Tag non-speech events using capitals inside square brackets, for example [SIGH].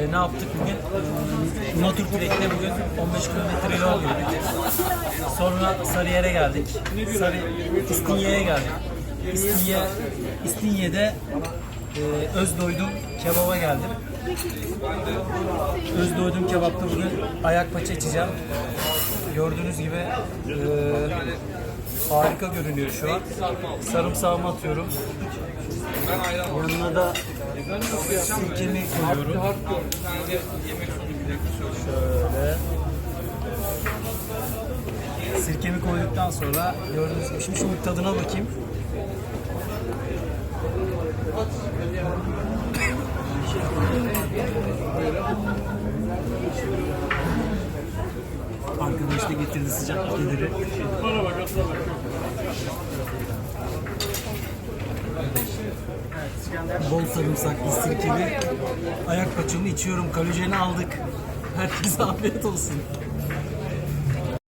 Ee, ne yaptık bugün? Ee, Motor Trek'te bugün 15 kilometre yol yürüdük. Sonra Sarıyer'e geldik. Sarı, İstinye'ye geldik. İstinye, İstinye'de e, Özdoydum kebaba geldim. Özdoydum kebapta bugün ayak paça içeceğim. Gördüğünüz gibi e, harika görünüyor şu an. Sarımsağımı atıyorum. Yanına da sirkemi koyuyorum. Şöyle. Sirkemi koyduktan sonra gördüğünüz gibi şimdi şunun tadına bakayım. Arkadaş da getirdi sıcak pideleri. Bol sarımsaklı sirkeli ayak paçamı içiyorum. Kalojeni aldık. Herkese [LAUGHS] afiyet olsun.